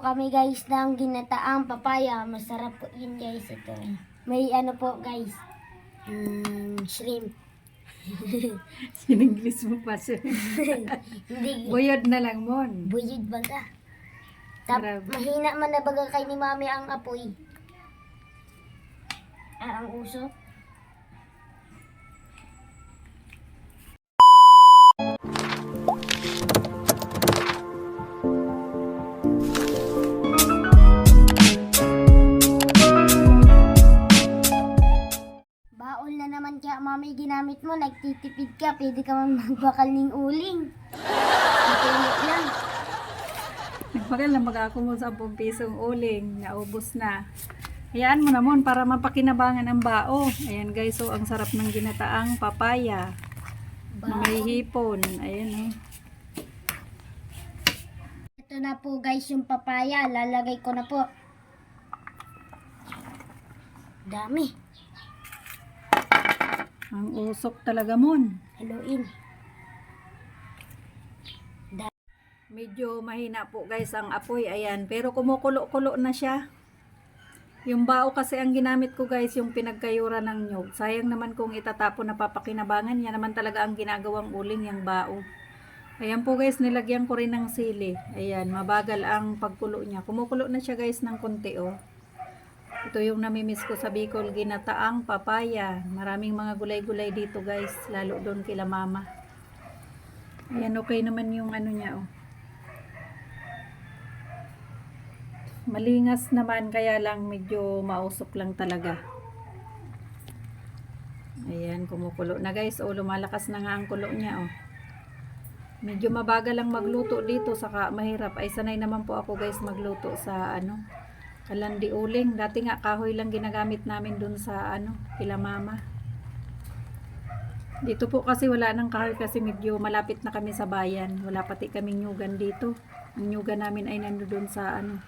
kami guys ng ginataang papaya. Masarap po yun guys. Ito. May ano po guys. Um, shrimp. Sininglis mo pa. Hindi. Buyod na lang mon. Buyid baga. Tap, Grabe. mahina man na baga kay ni mami ang apoy. Ah, ang uso. Mami ginamit mo, nagtitipid ka, pwede ka man magbakal ng uling. Matulog lang. Nagpagal na mag ako mo sa 10 pisong uling. Naubos na. Hayaan mo namon para mapakinabangan ang bao. Ayan guys, so ang sarap ng ginataang papaya. Na may hipon. Ayan oh. Ito na po guys yung papaya. Lalagay ko na po. Dami. Ang usok talaga mon. Haluin. Medyo mahina po guys ang apoy. Ayan. Pero kumukulo-kulo na siya. Yung bao kasi ang ginamit ko guys, yung pinagkayura ng nyog. Sayang naman kung itatapon na papakinabangan. Yan naman talaga ang ginagawang uling, yung bao. Ayan po guys, nilagyan ko rin ng sili. Ayan, mabagal ang pagkulo niya. Kumukulo na siya guys ng konti oh. Ito yung namimiss ko sa Bicol, ginataang papaya. Maraming mga gulay-gulay dito guys, lalo doon kila mama. Ayan, okay naman yung ano niya oh. Malingas naman, kaya lang medyo mausok lang talaga. Ayan, kumukulo na guys. O, lumalakas na nga ang kulo niya, oh. Medyo mabagal lang magluto dito, saka mahirap. Ay, sanay naman po ako guys magluto sa, ano, kalandi uling. Dati nga, kahoy lang ginagamit namin dun sa, ano, kila mama. Dito po kasi wala nang kahoy kasi medyo malapit na kami sa bayan. Wala pati kaming nyugan dito. Ang nyugan namin ay nandoon sa, ano,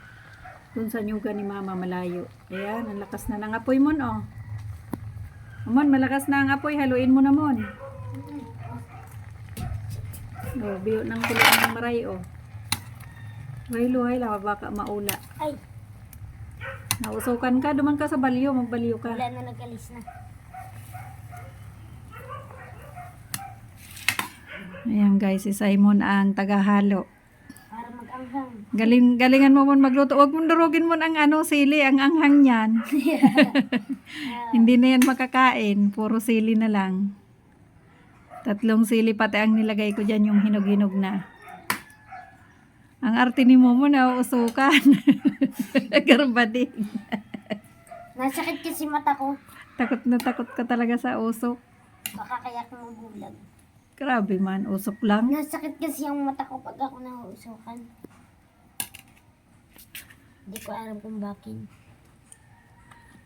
dun sa nyugan ni mama malayo. Ayan, ang lakas na ng apoy mon, oh. Mon, malakas na ang apoy. Haluin mo na, mon. Oh, biyo ng kulay ng maray, oh. Luhay lang, baka maula. Ay, Nausukan ka, duman ka sa balyo, magbalyo ka. wala na nagalis na. Ayan guys, si Simon ang tagahalo. Para mag-anghang. Galing, galingan mo mon magluto. Huwag mong durugin mo ang ano, sili, ang anghang yan. Hindi na yan makakain. Puro sili na lang. Tatlong sili pati ang nilagay ko dyan yung hinog-hinog na. Ang arte ni Momo na usukan. Garbading. Nasakit kasi mata ko. Takot na takot ka talaga sa usok. Baka kaya ako magulag. Grabe man, usok lang. Nasakit kasi yung mata ko pag ako nahusukan. Hindi ko alam kung bakit.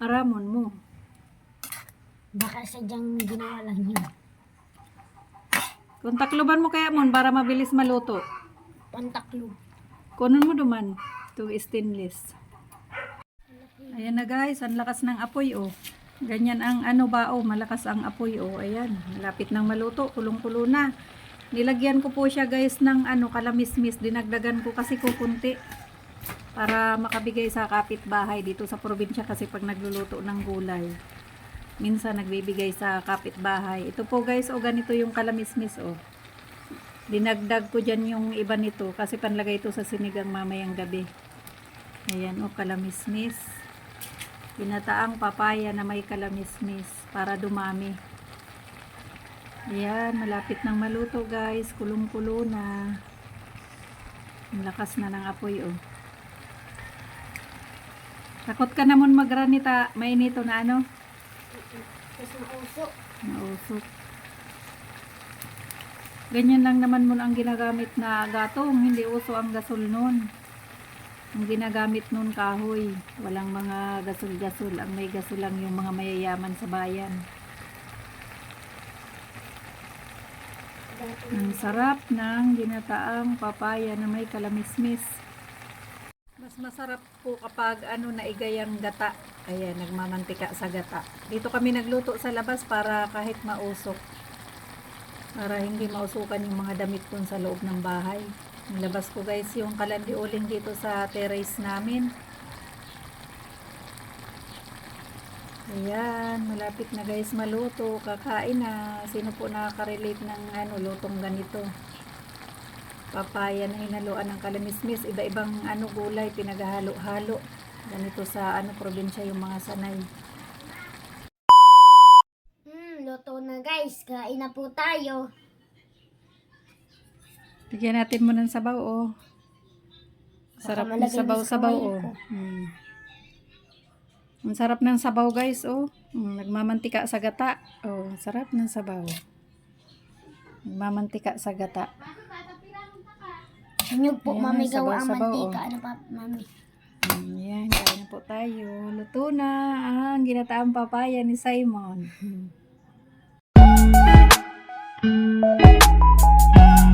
Aramon mo. Baka sadyang ginawa lang yun. Kung takloban mo kaya mon para mabilis maluto. Pantaklo. Kunin mo duman. Ito stainless. Ayan na guys, ang lakas ng apoy oh. Ganyan ang ano ba oh, malakas ang apoy oh. Ayan, malapit nang maluto, kulong-kulo na. Nilagyan ko po siya guys ng ano, kalamismis. Dinagdagan ko kasi kukunti para makabigay sa kapitbahay dito sa probinsya kasi pag nagluluto ng gulay. Minsan nagbibigay sa kapitbahay. Ito po guys, oh ganito yung kalamismis oh. Dinagdag ko dyan yung iba nito kasi panlagay ito sa sinigang mamayang gabi. Ayan o, kalamismis. Pinataang papaya na may kalamismis para dumami. Ayan, malapit nang maluto guys. Kulong-kulo na. Ang lakas na ng apoy oh. Takot ka naman magranita. Mainito na ano? Tapos mausok. Ganyan lang naman mo ang ginagamit na gatong, hindi uso ang gasol nun. Ang ginagamit nun kahoy, walang mga gasol-gasol. Ang may gasol lang yung mga mayayaman sa bayan. Ang sarap ng ginataang papaya na may kalamismis. Mas masarap po kapag ano naigayang gata. Ayan, nagmamantika sa gata. Dito kami nagluto sa labas para kahit mausok. Para hindi mausukan yung mga damit dun sa loob ng bahay. Nilabas ko guys yung kalandi uling dito sa terrace namin. Ayan, malapit na guys maluto. Kakain na. Sino po nakaka-relate ng ano, lutong ganito? Papaya na hinaluan ng kalamismis. Iba-ibang ano gulay, pinaghalo-halo. Ganito sa ano probinsya yung mga sanay. Hmm, luto na guys. Kain na po tayo. Bigyan natin mo ng sabaw, oh. Sarap ng sabaw-sabaw, oh. Hmm. Ang sarap ng sabaw, guys, oh. Hmm, nagmamantika sa gata. Oh, sarap ng sabaw. Nagmamantika sa gata. Ano po, Ayan, mami, gawa ang mantika. oh. Ano pa, mami? Hmm, yan, kain na po tayo. Luto na ang ginataang papaya ni Simon. Thank you.